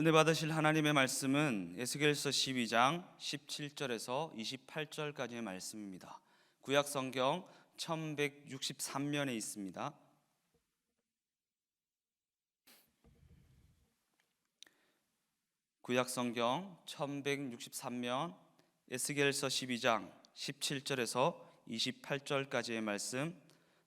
은혜 받으실 하나님의 말씀은 에스겔서 12장 17절에서 28절까지의 말씀입니다. 구약 성경 1163면에 있습니다. 구약 성경 1163면 에스겔서 12장 17절에서 28절까지의 말씀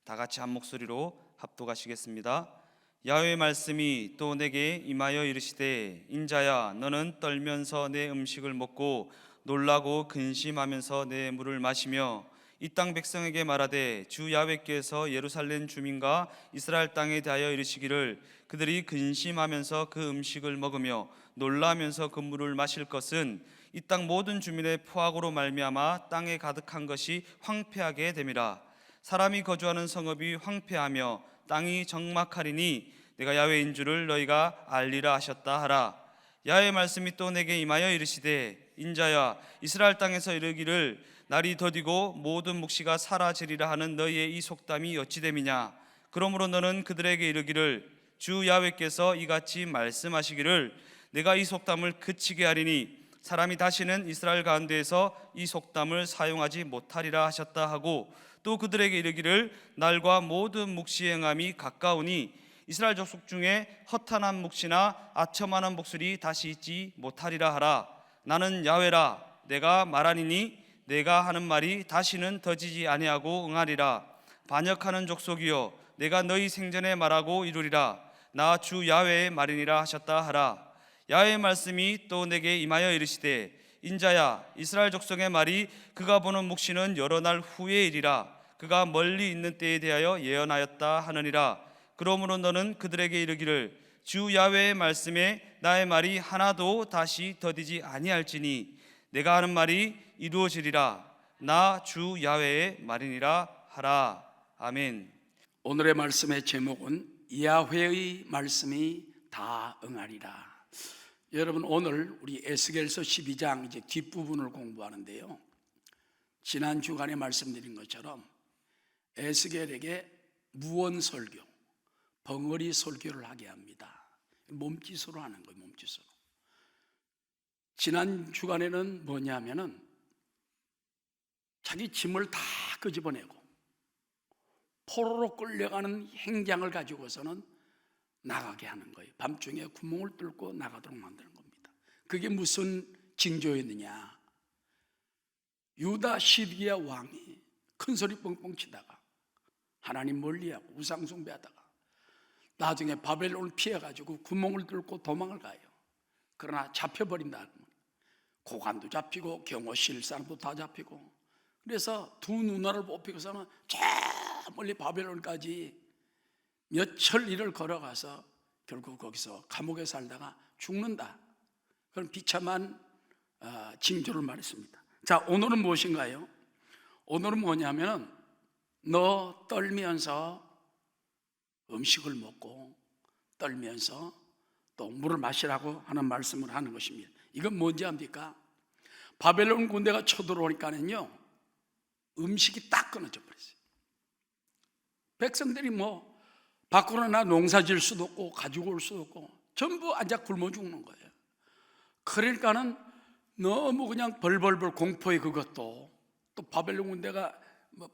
다 같이 한 목소리로 합독하시겠습니다. 야훼의 말씀이 또 내게 임하여 이르시되 인자야 너는 떨면서 내 음식을 먹고 놀라고 근심하면서 내 물을 마시며 이 땅 백성에게 말하되 주 야훼께서 예루살렘 주민과 이스라엘 땅에 대하여 이르시기를 그들이 근심하면서 그 음식을 먹으며 놀라면서 그 물을 마실 것은 이 땅 모든 주민의 포악으로 말미암아 땅에 가득한 것이 황폐하게 됨이라 사람이 거주하는 성읍이 황폐하며 땅이 적막하리니 내가 야훼인 줄을 너희가 알리라 하셨다 하라. 야훼의 말씀이 또 내게 임하여 이르시되 인자야 이스라엘 땅에서 이르기를 날이 더디고 모든 묵시가 사라지리라 하는 너희의 이 속담이 어찌 됨이냐? 그러므로 너는 그들에게 이르기를 주 야훼께서 이같이 말씀하시기를 내가 이 속담을 그치게 하리니 사람이 다시는 이스라엘 가운데에서 이 속담을 사용하지 못하리라 하셨다 하고 또 그들에게 이르기를 날과 모든 묵시 행함이 가까우니 이스라엘 족속 중에 허탄한 묵시나 아첨하는 목소리 다시 있지 못하리라 하라. 나는 야훼라. 내가 말하니니 내가 하는 말이 다시는 더지지 아니하고 응하리라. 반역하는 족속이여 내가 너희 생전에 말하고 이루리라. 나 주 야훼의 말이니라 하셨다 하라. 야훼의 말씀이 또 내게 임하여 이르시되 인자야 이스라엘 족속의 말이 그가 보는 묵시는 여러 날 후의 일이라. 그가 멀리 있는 때에 대하여 예언하였다 하느니라. 그러므로 너는 그들에게 이르기를 주 야훼의 말씀에 나의 말이 하나도 다시 더디지 아니할지니 내가 하는 말이 이루어지리라. 나 주 야훼의 말이니라 하라. 아멘. 오늘의 말씀의 제목은 야훼의 말씀이 다 응하리라. 여러분 오늘 우리 에스겔서 12장 이제 뒷부분을 공부하는데요. 지난 주간에 말씀드린 것처럼 에스겔에게 무언 설교, 벙어리 설교를 하게 합니다. 몸짓으로 하는 거예요, 몸짓으로. 지난 주간에는 뭐냐면은 자기 짐을 다 끄집어내고 포로로 끌려가는 행장을 가지고서는 나가게 하는 거예요. 밤중에 구멍을 뚫고 나가도록 만드는 겁니다. 그게 무슨 징조였느냐? 유다 시드기야 왕이 큰 소리 뻥뻥 치다가 하나님 멀리하고 우상 숭배하다가 나중에 바벨론을 피해 가지고 구멍을 뚫고 도망을 가요. 그러나 잡혀 버린다. 고관도 잡히고 경호실 사람도 다 잡히고 그래서 두 누나를 뽑히고서는 저 멀리 바벨론까지 몇철 일을 걸어가서 결국 거기서 감옥에 살다가 죽는다. 그런 비참한 어, 징조를 말했습니다. 자, 오늘은 무엇인가요? 오늘은 뭐냐면 너 떨면서 음식을 먹고 떨면서 또 물을 마시라고 하는 말씀을 하는 것입니다. 이건 뭔지 압니까? 바벨론 군대가 쳐들어오니까는요 음식이 딱 끊어져 버렸어요. 백성들이 뭐 밖으로 나 농사 질 수도 없고 가지고 올 수도 없고 전부 앉아 굶어 죽는 거예요. 그러니까는 너무 그냥 벌벌벌 공포의 그것도 또 바벨론 군대가 뭐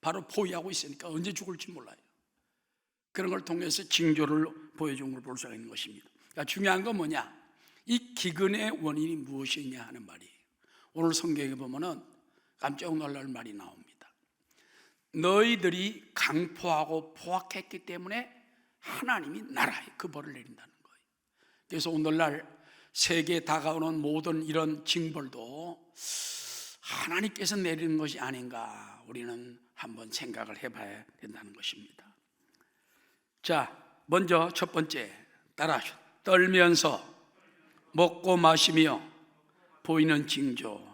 바로 포위하고 있으니까 언제 죽을지 몰라요. 그런 걸 통해서 징조를 보여준 걸 볼 수가 있는 것입니다. 그러니까 중요한 건 뭐냐? 이 기근의 원인이 무엇이냐 하는 말이에요. 오늘 성경에 보면은 깜짝 놀랄 말이 나옵니다. 너희들이 강포하고 포악했기 때문에 하나님이 나라에 그 벌을 내린다는 거예요. 그래서 오늘날 세계에 다가오는 모든 이런 징벌도 하나님께서 내리는 것이 아닌가 우리는 한번 생각을 해봐야 된다는 것입니다. 자, 먼저 첫 번째 따라하셔. 떨면서 먹고 마시며 보이는 징조.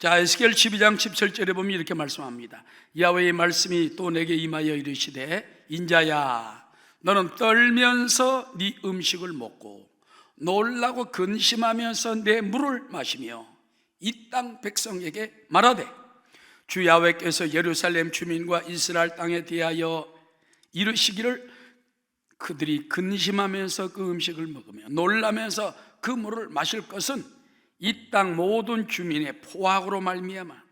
자, 에스겔 12장 17절에 보면 이렇게 말씀합니다. 야훼의 말씀이 또 내게 임하여 이르시되 인자야 너는 떨면서 네 음식을 먹고 놀라고 근심하면서 내 물을 마시며 이 땅 백성에게 말하되 주 야훼께서 예루살렘 주민과 이스라엘 땅에 대하여 이르시기를 그들이 근심하면서 그 음식을 먹으며 놀라면서 그 물을 마실 것은 이 땅 모든 주민의 포악으로 말미암아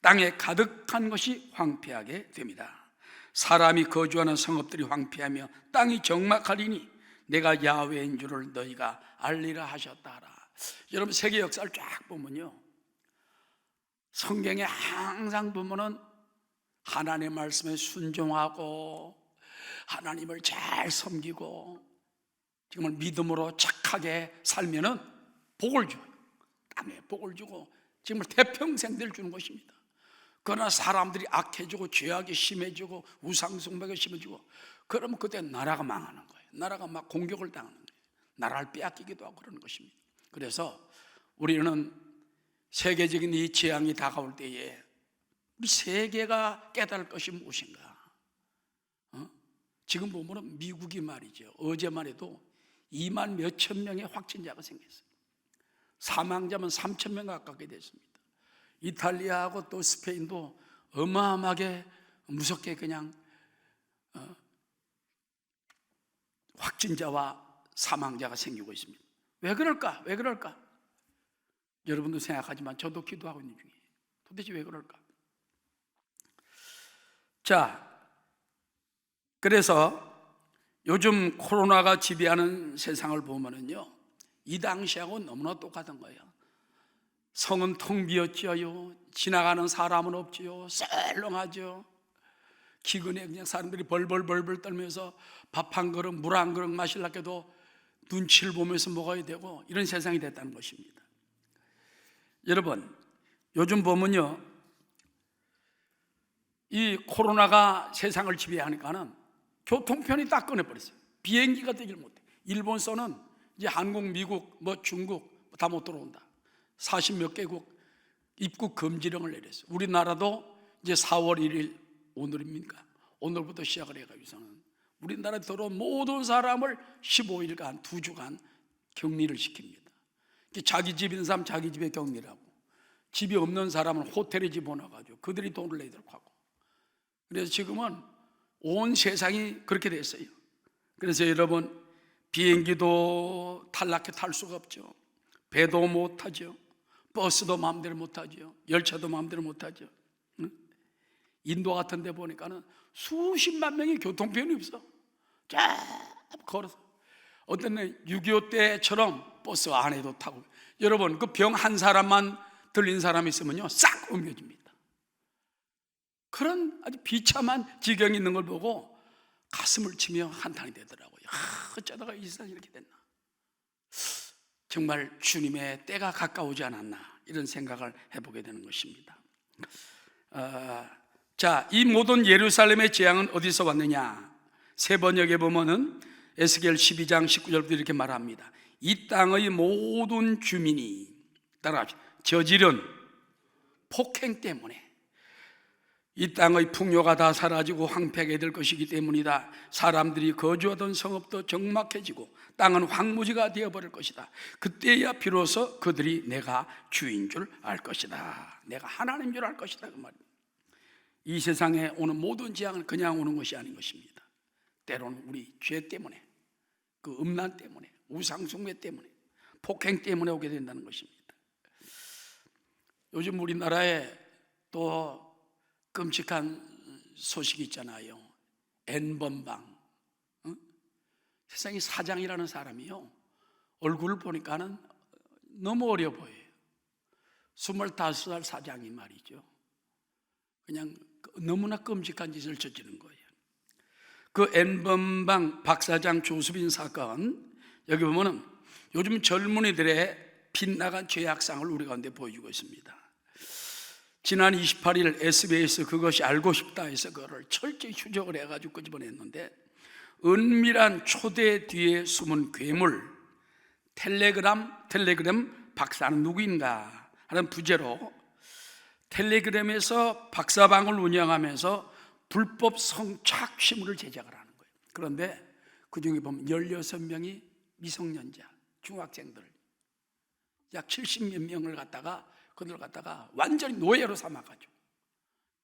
땅에 가득한 것이 황폐하게 됩니다. 사람이 거주하는 성읍들이 황폐하며 땅이 적막하리니 내가 야훼인 줄을 너희가 알리라 하셨다라. 여러분 세계 역사를 쫙 보면요. 성경에 항상 보면은 하나님의 말씀에 순종하고 하나님을 잘 섬기고 정말 믿음으로 착하게 살면은 복을 줘요. 땅에 복을 주고 정말 대평생들 주는 것입니다. 그러나 사람들이 악해지고 죄악이 심해지고 우상숭배가 심해지고 그러면 그때 나라가 망하는 거예요. 나라가 막 공격을 당하는 거예요. 나라를 빼앗기기도 하고 그러는 것입니다. 그래서 우리는 세계적인 이 재앙이 다가올 때에 우리 세계가 깨달을 것이 무엇인가? 어? 지금 보면 미국이 말이죠. 어제만 해도 2만 몇천 명의 확진자가 생겼어요. 사망자만 3천 명 가깝게 됐습니다. 이탈리아하고 또 스페인도 어마어마하게 무섭게 그냥 어, 확진자와 사망자가 생기고 있습니다. 왜 그럴까? 왜 그럴까? 여러분도 생각하지만 저도 기도하고 있는 중이에요. 도대체 왜 그럴까? 자, 그래서 요즘 코로나가 지배하는 세상을 보면은요, 이 당시하고 너무나 똑같은 거예요. 성은 텅 비었지요. 지나가는 사람은 없지요. 썰렁하죠. 기근에 그냥 사람들이 벌벌벌벌 떨면서 밥 한 그릇, 물 한 그릇 마시려고 해도 눈치를 보면서 먹어야 되고 이런 세상이 됐다는 것입니다. 여러분, 요즘 보면요. 이 코로나가 세상을 지배하니까는 교통편이 딱 끊어버렸어요. 비행기가 되질 못해. 일본서는 이제 한국, 미국, 뭐 중국 다 못 들어온다. 40 몇 개국 입국 금지령을 내렸어요. 우리나라도 이제 4월 1일 오늘입니까? 오늘부터 시작을 해가지고서는 우리나라에 들어온 모든 사람을 15일간 두 주간 격리를 시킵니다. 자기 집 있는 사람 자기 집에 격리하고 집이 없는 사람은 호텔에 집어넣어가지고 그들이 돈을 내도록 하고 그래서 지금은 온 세상이 그렇게 됐어요. 그래서 여러분 비행기도 탈락해 탈 수가 없죠. 배도 못 타죠. 버스도 마음대로 못 타죠. 열차도 마음대로 못 타죠. 응? 인도 같은 데 보니까는 수십만 명이 교통편이 없어. 쫙 걸어서. 어떤 날 6.25 때처럼 버스 안에도 타고. 여러분, 그 병 한 사람만 들린 사람이 있으면요, 싹 옮겨집니다. 그런 아주 비참한 지경이 있는 걸 보고 가슴을 치며 한탄이 되더라고요. 아, 어쩌다가 이 세상이 이렇게 됐나. 정말 주님의 때가 가까우지 않았나 이런 생각을 해보게 되는 것입니다. 어, 자, 이 모든 예루살렘의 재앙은 어디서 왔느냐? 세 번역에 보면은 에스겔 12장 19절부터 이렇게 말합니다. 이 땅의 모든 주민이 따라합시다. 저지른 폭행 때문에 이 땅의 풍요가 다 사라지고 황폐하게 될 것이기 때문이다. 사람들이 거주하던 성읍도 적막해지고 땅은 황무지가 되어버릴 것이다. 그때야 비로소 그들이 내가 주인 줄 알 것이다. 내가 하나님 줄 알 것이다. 그 말입니다. 이 세상에 오는 모든 재앙은 그냥 오는 것이 아닌 것입니다. 때로는 우리 죄 때문에, 그 음란 때문에, 우상숭배 때문에, 폭행 때문에 오게 된다는 것입니다. 요즘 우리나라에 또 끔찍한 소식이 있잖아요. N번방. 응? 세상에 사장이라는 사람이요. 얼굴을 보니까는 너무 어려 보여요. 25살 사장이 말이죠. 그냥 너무나 끔찍한 짓을 저지른 거예요. 그 N번방 박사장 조수빈 사건, 여기 보면은 요즘 젊은이들의 빗나간 죄악상을 우리 가운데 보여주고 있습니다. 지난 28일 SBS 그것이 알고 싶다 해서 그거를 철저히 추적을 해가지고 끄집어냈는데 은밀한 초대 뒤에 숨은 괴물 텔레그램 텔레그램 박사는 누구인가 하는 부제로 텔레그램에서 박사방을 운영하면서 불법 성착 시물을 제작을 하는 거예요. 그런데 그 중에 보면 16명이 미성년자 중학생들 약 70몇 명을 갖다가 그들 갖다가 완전히 노예로 삼아가지고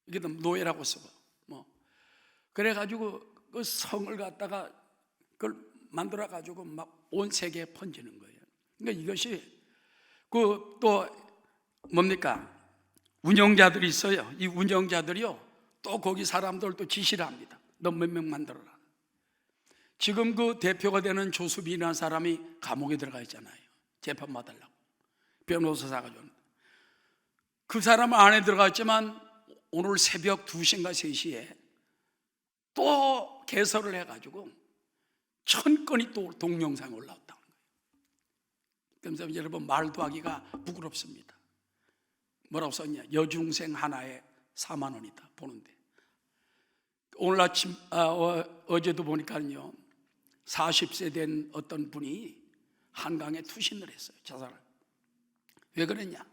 이게 노예라고 쓰고 뭐 그래가지고 그 성을 갖다가 그걸 만들어 가지고 막 온 세계에 번지는 거예요. 그러니까 이것이 그 또 뭡니까 운영자들이 있어요. 이 운영자들이요 또 거기 사람들 또 지시를 합니다. 너 몇 명 만들어라. 지금 그 대표가 되는 조수빈이라는 사람이 감옥에 들어가 있잖아요. 재판 받으려고 변호사 사가지고 그 사람 안에 들어가 있지만 오늘 새벽 2시인가 3시에 또 개설을 해가지고 천 건이 또 동영상에 올라왔다는 거예요. 그래서 여러분 말도 하기가 부끄럽습니다. 뭐라고 썼냐? 여중생 하나에 4만 원이다 보는데 오늘 아침 아, 어, 제도 보니까요 40세 된 어떤 분이 한강에 투신을 했어요 자살을 왜 그랬냐?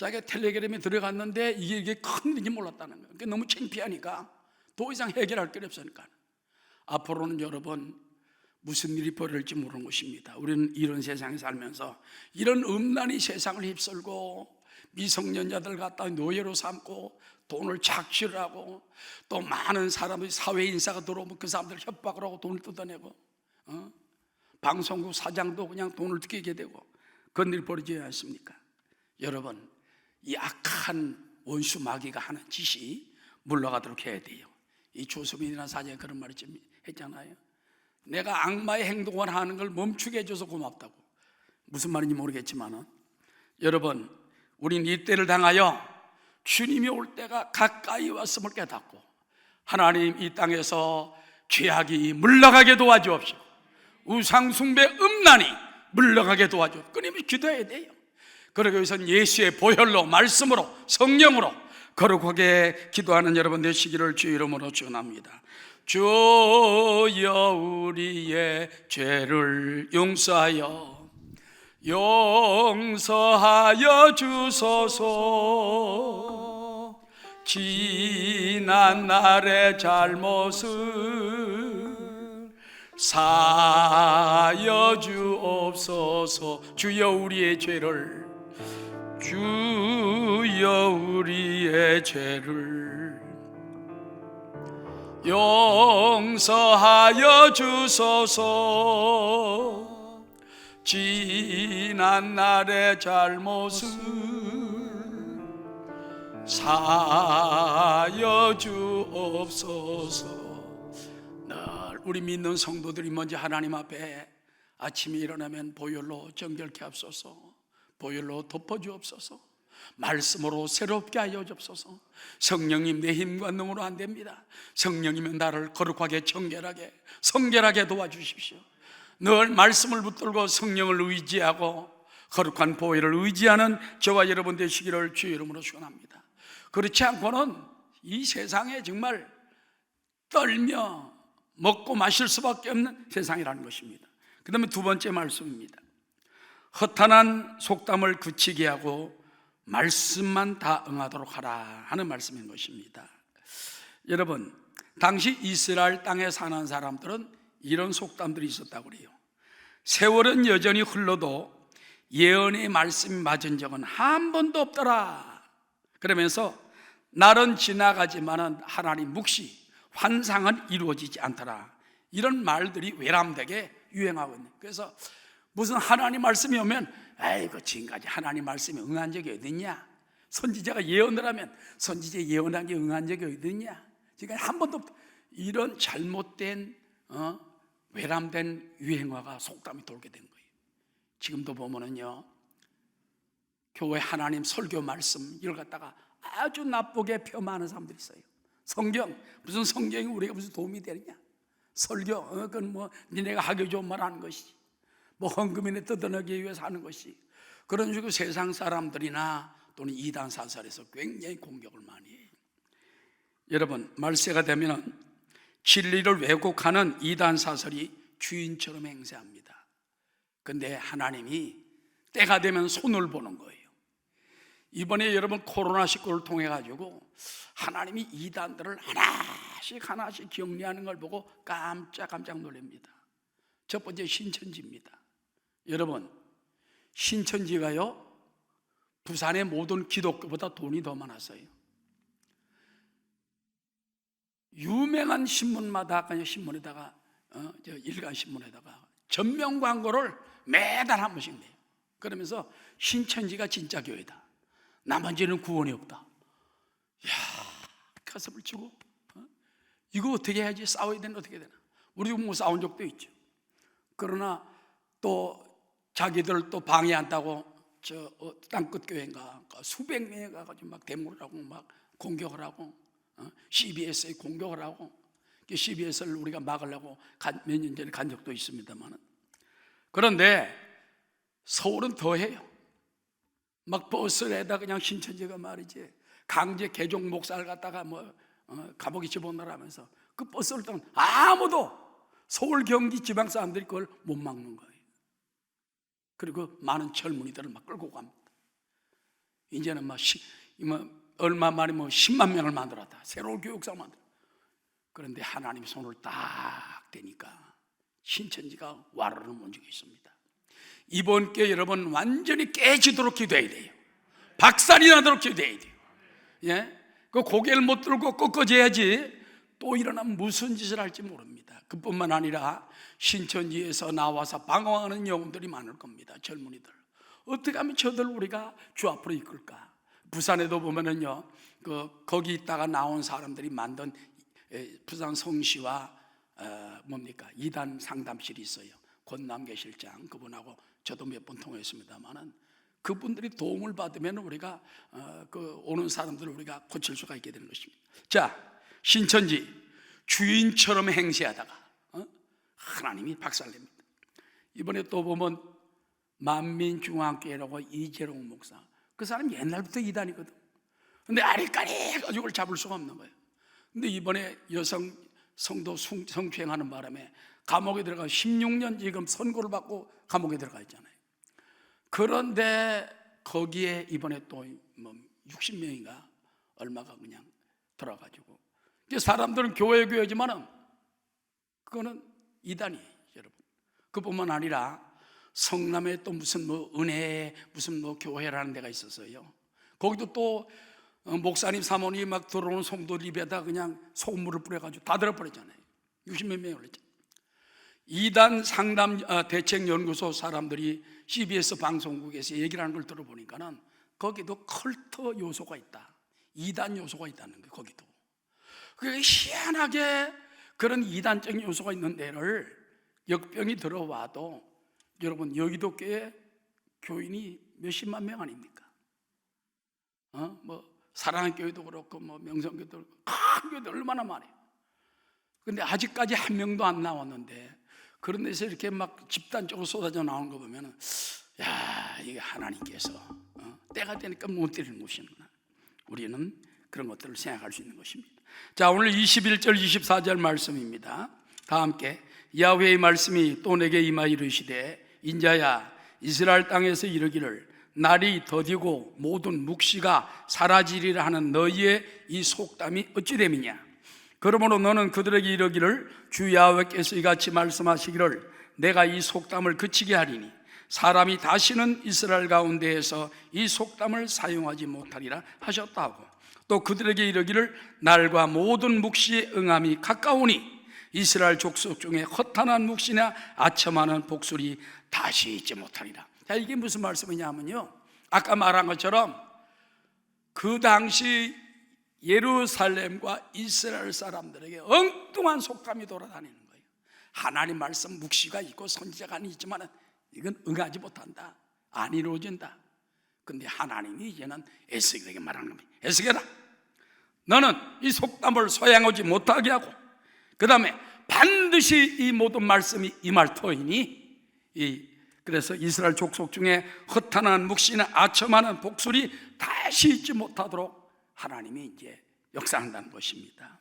자기가 텔레그램에 들어갔는데 이게, 이게 큰 일인지 몰랐다는 거예요. 그러니까 너무 창피하니까 더 이상 해결할 길이 없으니까 앞으로는 여러분 무슨 일이 벌어질지 모르는 것입니다. 우리는 이런 세상에 살면서 이런 음란이 세상을 휩쓸고 미성년자들 갖다 노예로 삼고 돈을 착취를 하고 또 많은 사람들이 사회 인사가 들어오면 그 사람들 협박을 하고 돈을 뜯어내고 어? 방송국 사장도 그냥 돈을 뜯기게 되고 그런 일 벌어지지 않습니까? 여러분 이 악한 원수 마귀가 하는 짓이 물러가도록 해야 돼요. 이 조수빈이라는 사장이 그런 말을 좀 했잖아요. 내가 악마의 행동을 하는 걸 멈추게 해줘서 고맙다고. 무슨 말인지 모르겠지만은 여러분, 우린 이때를 당하여 주님이 올 때가 가까이 왔음을 깨닫고 하나님 이 땅에서 죄악이 물러가게 도와주옵시고 우상숭배 음란이 물러가게 도와주옵시고 끊임없이 기도해야 돼요. 그러기 위해서는 예수의 보혈로 말씀으로 성령으로 거룩하게 기도하는 여러분 되시기를 주 이름으로 축원합니다. 주여 우리의 죄를 용서하여 용서하여 주소서 지난 날의 잘못을 사여 주옵소서 주여 우리의 죄를 주여 우리의 죄를 용서하여 주소서. 지난 날의 잘못을 사여 주옵소서. 늘 우리 믿는 성도들이 먼저 하나님 앞에 아침에 일어나면 보혈로 정결케 하옵소서 보혈로 덮어주옵소서. 말씀으로 새롭게 하여 주옵소서. 성령님 내 힘과 능으로 안 됩니다. 성령님은 나를 거룩하게 정결하게 성결하게 도와주십시오. 늘 말씀을 붙들고 성령을 의지하고 거룩한 보혈을 의지하는 저와 여러분 되시기를 주의 이름으로 축원합니다. 그렇지 않고는 이 세상에 정말 떨며 먹고 마실 수밖에 없는 세상이라는 것입니다. 그 다음에 두 번째 말씀입니다. 허탄한 속담을 그치게 하고 말씀만 다 응하도록 하라 하는 말씀인 것입니다. 여러분, 당시 이스라엘 땅에 사는 사람들은 이런 속담들이 있었다고 그래요. 세월은 여전히 흘러도 예언의 말씀이 맞은 적은 한 번도 없더라. 그러면서 날은 지나가지만은 하나님 묵시 환상은 이루어지지 않더라. 이런 말들이 외람되게 유행하고 있는. 그래서 무슨 하나님 말씀이 오면 아이고 지금까지 하나님 말씀에 응한 적이 어딨냐? 선지자가 예언을 하면 선지자 예언한 게 응한 적이 어딨냐? 지금 한 번도 없- 이런 잘못된 어? 외람된 유행어가 속담이 돌게 된 거예요. 지금도 보면은요. 교회 하나님 설교 말씀 이걸 갖다가 아주 나쁘게 폄하하는 사람들이 있어요. 성경 무슨 성경이 우리가 무슨 도움이 되느냐? 설교 어, 그건 뭐 니네가 하기 좋은 말 하는 것이 뭐 헌금이네 뜯어내기 위해서 하는 것이 그런 식으로 세상 사람들이나 또는 이단 사설에서 굉장히 공격을 많이 해요. 여러분 말세가 되면은 진리를 왜곡하는 이단 사설이 주인처럼 행세합니다. 근데 하나님이 때가 되면 손을 보는 거예요. 이번에 여러분 코로나19를 통해 가지고 하나님이 이단들을 하나씩 하나씩 격리하는 걸 보고 깜짝깜짝 놀랍니다. 첫 번째 신천지입니다. 여러분 신천지가요 부산의 모든 기독교보다 돈이 더 많았어요. 유명한 신문마다 그냥 신문에다가 어, 저 일간 신문에다가 전면 광고를 매달 한 번씩 내요. 그러면서 신천지가 진짜 교회다. 나머지는 구원이 없다. 야 가슴을 치고 어? 이거 어떻게 해야지 싸워야 되나 어떻게 되나 우리도 뭐 싸운 적도 있죠. 그러나 또 자기들 또 방해한다고 저 어, 땅끝 교회인가 그 수백 명이 가가지고 막 데모를 하고 막 공격을 하고 어? CBS에 공격을 하고 그 CBS를 우리가 막으려고 몇 년 전에 간 적도 있습니다만은 그런데 서울은 더해요. 막 버스에다 그냥 신천지가 말이지 강제 개종 목사를 갖다가 뭐 어, 감옥에 집어넣으라면서 그 버스를 타면 아무도 서울 경기 지방 사람들이 그걸 못 막는 거예요. 그리고 많은 젊은이들을 막 끌고 갑니다. 이제는 막, 시, 뭐 얼마 만에 뭐 10만 명을 만들었다. 새로운 교육사 만들. 그런데 하나님 손을 딱 대니까 신천지가 와르르 움직여 있습니다. 이번 게 여러분 완전히 깨지도록 기도해야 돼요. 박살이 나도록 기도해야 돼요. 예? 그 고개를 못 들고 꺾어져야지 또 일어나면 무슨 짓을 할지 모릅니다. 그뿐만 아니라 신천지에서 나와서 방황하는 영혼들이 많을 겁니다. 젊은이들. 어떻게 하면 저들 우리가 주 앞으로 이끌까? 부산에도 보면은요, 그 거기 있다가 나온 사람들이 만든 에, 부산 성시와 어, 뭡니까 이단 상담실이 있어요. 권남계 실장 그분하고 저도 몇 번 통했습니다만은 그분들이 도움을 받으면 우리가 어, 그 오는 사람들을 우리가 고칠 수가 있게 되는 것입니다. 자, 신천지 주인처럼 행세하다가 어? 하나님이 박살냅니다. 이번에 또 보면 만민중앙교회라고 이재롱 목사 그 사람 옛날부터 이단이거든. 근데 아리까리 가족을 잡을 수가 없는 거예요. 근데 이번에 여성 성도 성- 성추행하는 바람에 감옥에 들어가 16년 지금 선고를 받고 감옥에 들어가 있잖아요. 그런데 거기에 이번에 또 뭐 60명인가 얼마가 그냥 들어가지고 사람들은 교회 교회지만은 그거는 이단이에요, 여러분. 그뿐만 아니라 성남에 또 무슨 뭐 은혜 무슨 뭐 교회라는 데가 있었어요. 거기도 또 어, 목사님 사모님 막 들어오는 성도들 입에다 그냥 소금물을 뿌려가지고 다 들어버렸잖아요. 60몇 명이 올렸죠. 이단 상담 어, 대책 연구소 사람들이 CBS 방송국에서 얘기를 하는 걸 들어보니까는 거기도 컬터 요소가 있다. 이단 요소가 있다는 거예요. 거기도. 그게 희한하게 그런 이단적인 요소가 있는 데를 역병이 들어와도 여러분 여기도 꽤 교인이 몇십만 명 아닙니까? 어? 뭐 사랑의 교회도 그렇고 뭐 명성교회도 그렇고 큰 교회도 얼마나 많아요. 근데 아직까지 한 명도 안 나왔는데 그런 데서 이렇게 막 집단적으로 쏟아져 나오는 거 보면은 야 이게 하나님께서 어? 때가 되니까 못 때리는 것이구나. 우리는 그런 것들을 생각할 수 있는 것입니다. 자 오늘 21절 24절 말씀입니다. 다 함께 야훼의 말씀이 또 내게 임하 이르시되 인자야 이스라엘 땅에서 이르기를 날이 더디고 모든 묵시가 사라지리라 하는 너희의 이 속담이 어찌 됨이냐 그러므로 너는 그들에게 이르기를 주 야훼께서 이같이 말씀하시기를 내가 이 속담을 그치게 하리니 사람이 다시는 이스라엘 가운데에서 이 속담을 사용하지 못하리라 하셨다고 또 그들에게 이르기를 날과 모든 묵시의 응함이 가까우니 이스라엘 족속 중에 허탄한 묵시나 아첨하는 복술이 다시 있지 못하리라 자 이게 무슨 말씀이냐면요 아까 말한 것처럼 그 당시 예루살렘과 이스라엘 사람들에게 엉뚱한 속담이 돌아다니는 거예요. 하나님 말씀 묵시가 있고 선지자가 있지만 이건 응하지 못한다. 안 이루어진다. 근데 하나님이 이제는 에스겔에게 말하는 겁니다. 에스겔아, 너는 이 속담을 소양하지 못하게 하고, 그 다음에 반드시 이 모든 말씀이 임할 터이니, 이 그래서 이스라엘 족속 중에 허탄한 묵시나 아첨하는 복술이 다시 있지 못하도록 하나님이 이제 역사한다는 것입니다.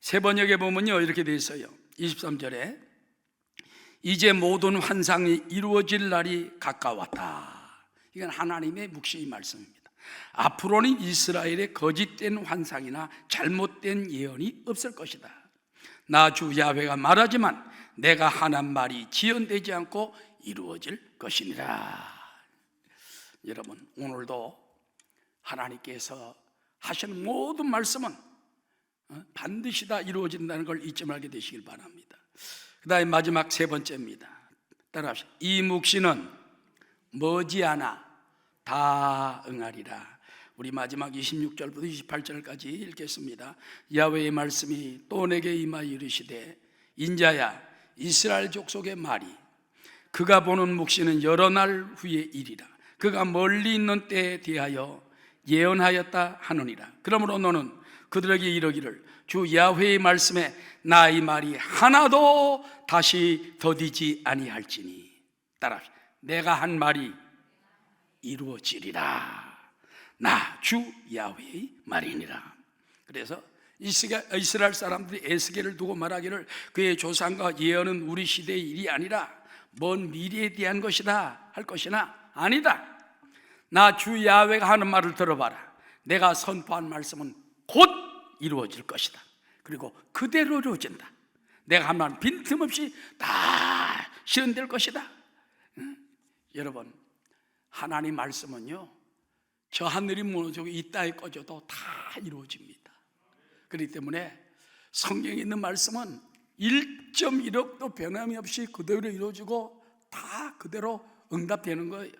세 번역에 보면요 이렇게 되어 있어요. 23절에 이제 모든 환상이 이루어질 날이 가까웠다. 이건 하나님의 묵시의 말씀입니다. 앞으로는 이스라엘의 거짓된 환상이나 잘못된 예언이 없을 것이다. 나 주 야훼가 말하지만 내가 하는 말이 지연되지 않고 이루어질 것이니라. 여러분 오늘도 하나님께서 하시는 모든 말씀은 어, 반드시 다 이루어진다는 걸 잊지 말게 되시길 바랍니다. 그 다음에 마지막 세 번째입니다. 따라합시다. 이 묵시는 머지않아 다 응하리라. 우리 마지막 26절부터 28절까지 읽겠습니다. 야훼의 말씀이 또 내게 임하여 이르시되 인자야 이스라엘 족속의 말이 그가 보는 묵시는 여러 날 후의 일이라. 그가 멀리 있는 때에 대하여 예언하였다 하느니라. 그러므로 너는 그들에게 이르기를 주 야훼의 말씀에 나의 말이 하나도 다시 더디지 아니할지니 따라 내가 한 말이 이루어지리라. 나 주 야훼의 말이니라. 그래서 이스라엘 사람들이 에스겔을 두고 말하기를 그의 조상과 예언은 우리 시대의 일이 아니라 먼 미래에 대한 것이다 할 것이나 아니다. 나 주 야훼가 하는 말을 들어봐라. 내가 선포한 말씀은 곧 이루어질 것이다. 그리고 그대로 이루어진다. 내가 한 말 빈틈없이 다 실현될 것이다. 응? 여러분, 하나님 말씀은요, 저 하늘이 무너지고 이 땅이 꺼져도 다 이루어집니다. 그렇기 때문에 성경에 있는 말씀은 1.1억도 변함이 없이 그대로 이루어지고 다 그대로 응답되는 거예요.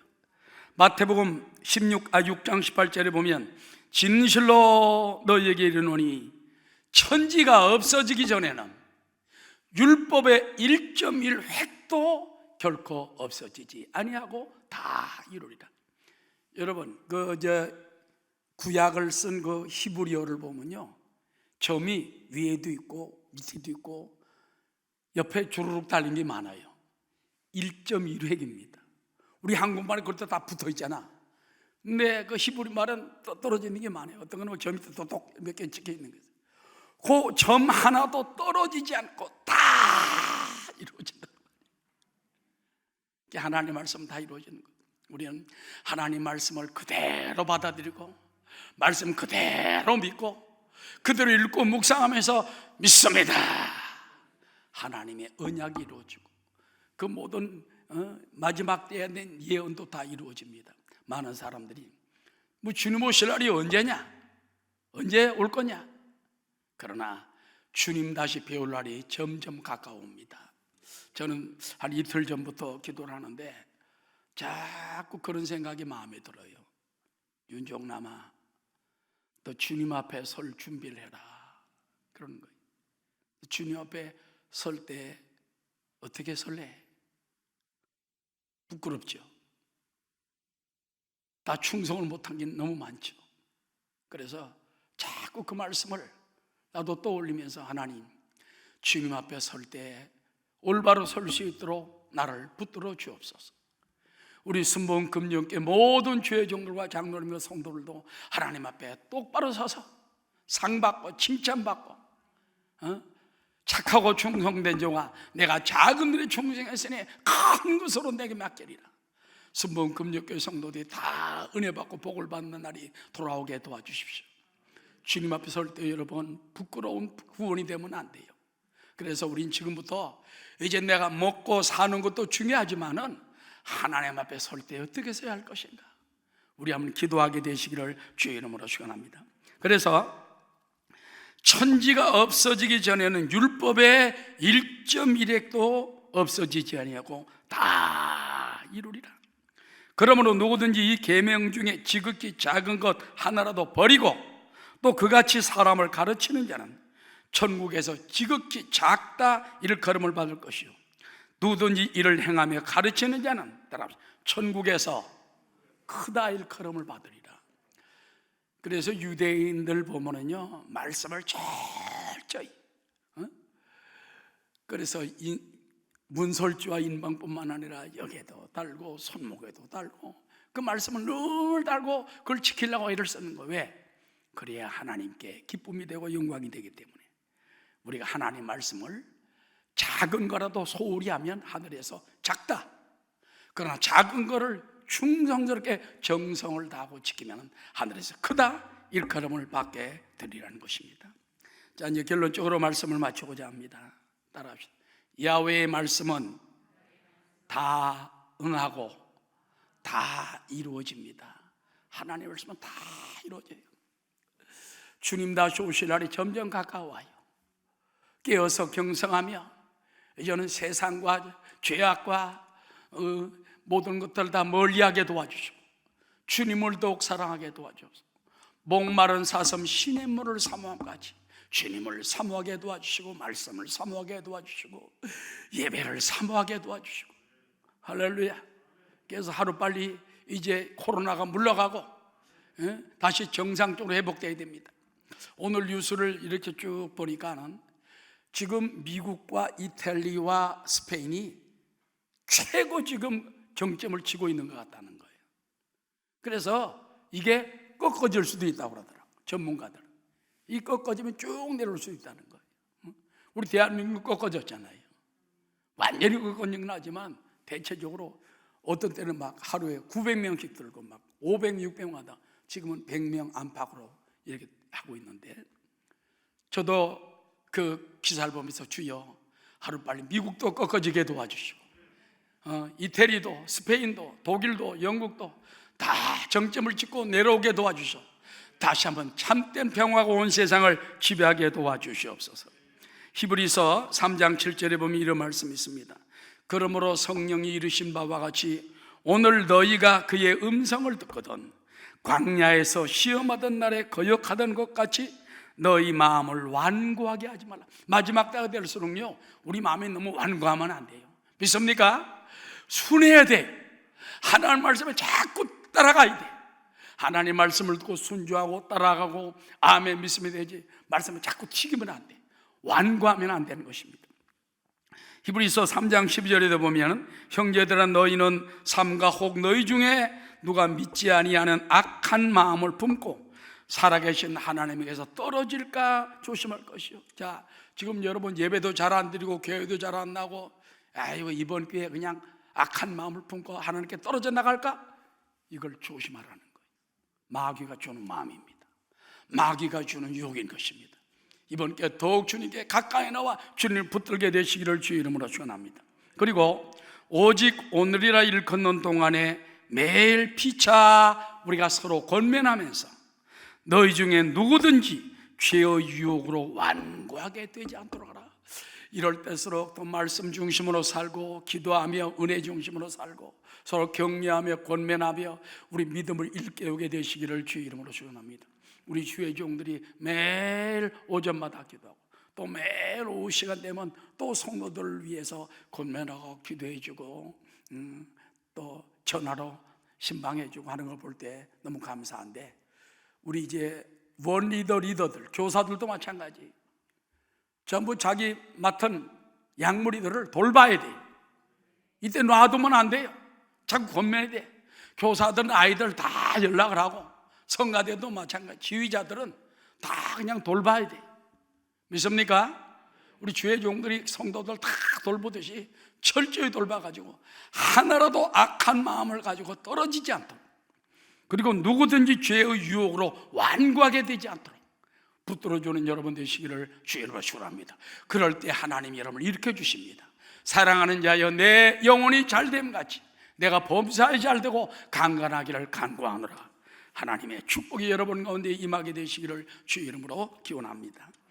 마태복음 16, 아 6장 18절에 보면 진실로 너희에게 이르노니 천지가 없어지기 전에는 율법의 1.1 획도 결코 없어지지 아니하고 다 이루리라. 여러분 그 저 구약을 쓴 그 히브리어를 보면요 점이 위에도 있고 밑에도 있고 옆에 주르륵 달린 게 많아요. 1.1획입니다. 우리 한국말에 그것도 다 붙어 있잖아. 근데 그 히브리 말은 또 떨어지는 게 많아요. 어떤 거는 점 밑에 또똑 몇 개 찍혀 있는 거죠. 그 점 하나도 떨어지지 않고 다. 이게 하나님 말씀 다 이루어지는 거예요. 우리는 하나님 말씀을 그대로 받아들이고 말씀 그대로 믿고 그대로 읽고 묵상하면서 믿습니다. 하나님의 언약이 이루어지고 그 모든 어, 마지막 때에 낸 예언도 다 이루어집니다. 많은 사람들이 뭐 주님 오실 날이 언제냐? 언제 올 거냐? 그러나 주님 다시 배울 날이 점점 가까웁니다. 저는 한 이틀 전부터 기도를 하는데 자꾸 그런 생각이 마음에 들어요. 윤종남아, 너 주님 앞에 설 준비를 해라. 그런 거예요. 주님 앞에 설 때 어떻게 설래? 부끄럽죠. 다 충성을 못한 게 너무 많죠. 그래서 자꾸 그 말씀을 나도 떠올리면서 하나님, 주님 앞에 설 때 올바로 설 수 있도록 나를 붙들어 주옵소서. 우리 순봉 금령께 모든 주의 종들과 장로님과 성도들도 하나님 앞에 똑바로 서서 상 받고 칭찬 받고 어? 착하고 충성된 종아 내가 작은 일에 충성했으니 큰 것으로 내게 맡기리라 순봉 금령교 성도들이 다 은혜 받고 복을 받는 날이 돌아오게 도와주십시오 주님 앞에 설 때 여러분 부끄러운 구원이 되면 안 돼요 그래서 우린 지금부터 이제 내가 먹고 사는 것도 중요하지만은 하나님 앞에 설 때 어떻게 서야 할 것인가? 우리 한번 기도하게 되시기를 주의 이름으로 축원합니다. 그래서 천지가 없어지기 전에는 율법의 1.1획도 없어지지 아니하고 다 이루리라. 그러므로 누구든지 이 계명 중에 지극히 작은 것 하나라도 버리고 또 그같이 사람을 가르치는 자는 천국에서 지극히 작다 이를 걸음을 받을 것이요 누구든지 이를 행하며 가르치는 자는 따라 천국에서 크다 일 걸음을 받으리라. 그래서 유대인들 보면은요 말씀을 철저히 어? 그래서 이 문설주와 인방뿐만 아니라 여기에도 달고 손목에도 달고 그 말씀을 늘 달고 그걸 지키려고 애를 쓰는 거 왜? 그래야 하나님께 기쁨이 되고 영광이 되기 때문에 우리가 하나님 말씀을 작은 거라도 소홀히 하면 하늘에서 작다. 그러나 작은 거를 충성스럽게 정성을 다하고 지키면 하늘에서 크다. 일컬음을 받게 되리라는 것입니다. 자, 이제 결론적으로 말씀을 마치고자 합니다. 따라합시다. 야훼의 말씀은 다 응하고 다 이루어집니다. 하나님의 말씀은 다 이루어져요. 주님 다시 오실 날이 점점 가까워요. 깨어서 경성하며 이제는 세상과 죄악과 어, 모든 것들 다 멀리하게 도와주시고 주님을 더욱 사랑하게 도와주옵소서. 목마른 사슴 신의 물을 사모함까지 주님을 사모하게 도와주시고 말씀을 사모하게 도와주시고 예배를 사모하게 도와주시고 할렐루야. 그래서 하루 빨리 이제 코로나가 물러가고 예? 다시 정상적으로 회복돼야 됩니다. 오늘 뉴스를 이렇게 쭉 보니까는 지금 미국과 이탈리아와 스페인이 최고 지금 정점을 치고 있는 것 같다는 거예요. 그래서 이게 꺾어질 수도 있다고 그러더라고 전문가들. 이 꺾어지면 쭉 내려올 수 있다는 거예요. 응? 우리 대한민국 꺾어졌잖아요. 완전히 꺾어진 건 하지만 대체적으로 어떤 때는 막 하루에 900명씩 들고 막 500, 600마다 지금은 100명 안팎으로 이렇게 하고 있는데 저도 그 기사를 보면서 주여 하루 빨리 미국도 꺾어지게 도와주시고 어, 이태리도 스페인도 독일도 영국도 다 정점을 찍고 내려오게 도와주셔. 다시 한번 참된 평화가 온 세상을 지배하게 도와주시옵소서. 히브리서 3장 7절에 보면 이런 말씀이 있습니다. 그러므로 성령이 이르신 바와 같이 오늘 너희가 그의 음성을 듣거든 광야에서 시험하던 날에 거역하던 것 같이 너희 마음을 완고하게 하지 말라. 마지막 때가 될수록요 우리 마음이 너무 완고하면 안 돼요. 믿습니까? 순해야 돼. 하나님 말씀에 자꾸 따라가야 돼. 하나님 말씀을 듣고 순종하고 따라가고 아멘 믿으면 되지 말씀을 자꾸 튀기면 안 돼. 완고하면 안 되는 것입니다. 히브리서 3장 12절에도 보면 형제들아 너희는 삼가 혹 너희 중에 누가 믿지 아니하는 악한 마음을 품고 살아계신 하나님에게서 떨어질까 조심할 것이요. 자, 지금 여러분 예배도 잘 안 드리고 교회도 잘 안 나고 아이고 이번 기회에 그냥 악한 마음을 품고 하나님께 떨어져 나갈까? 이걸 조심하라는 거예요. 마귀가 주는 마음입니다. 마귀가 주는 유혹인 것입니다. 이번 기회 더욱 주님께 가까이 나와 주님을 붙들게 되시기를 주 이름으로 축원합니다. 그리고 오직 오늘이라 일컫는 동안에 매일 피차 우리가 서로 권면하면서 너희 중에 누구든지 죄의 유혹으로 완고하게 되지 않도록 하라. 이럴 때일수록 또 말씀 중심으로 살고 기도하며 은혜 중심으로 살고 서로 격려하며 권면하며 우리 믿음을 일깨우게 되시기를 주 이름으로 축원합니다. 우리 주의 종들이 매일 오전마다 기도하고 또 매일 오후 시간 되면 또 성도들을 위해서 권면하고 기도해주고 음, 또 전화로 신방해주고 하는 걸 볼 때 너무 감사한데 우리 이제 원 리더 리더들 교사들도 마찬가지 전부 자기 맡은 약물이들을 돌봐야 돼. 이때 놔두면 안 돼요. 자꾸 권면해야 돼. 교사들은 아이들 다 연락을 하고 성가대도 마찬가지. 지휘자들은 다 그냥 돌봐야 돼. 믿습니까? 우리 주의 종들이 성도들 다 돌보듯이 철저히 돌봐가지고 하나라도 악한 마음을 가지고 떨어지지 않도록 그리고 누구든지 죄의 유혹으로 완고하게 되지 않도록 붙들어주는 여러분 되시기를 주의로 축원합니다. 그럴 때 하나님이 여러분을 일으켜 주십니다. 사랑하는 자여 내 영혼이 잘됨 같이 내가 범사에 잘되고 강건하기를 간구하노라. 하나님의 축복이 여러분 가운데 임하게 되시기를 주 이름으로 기원합니다.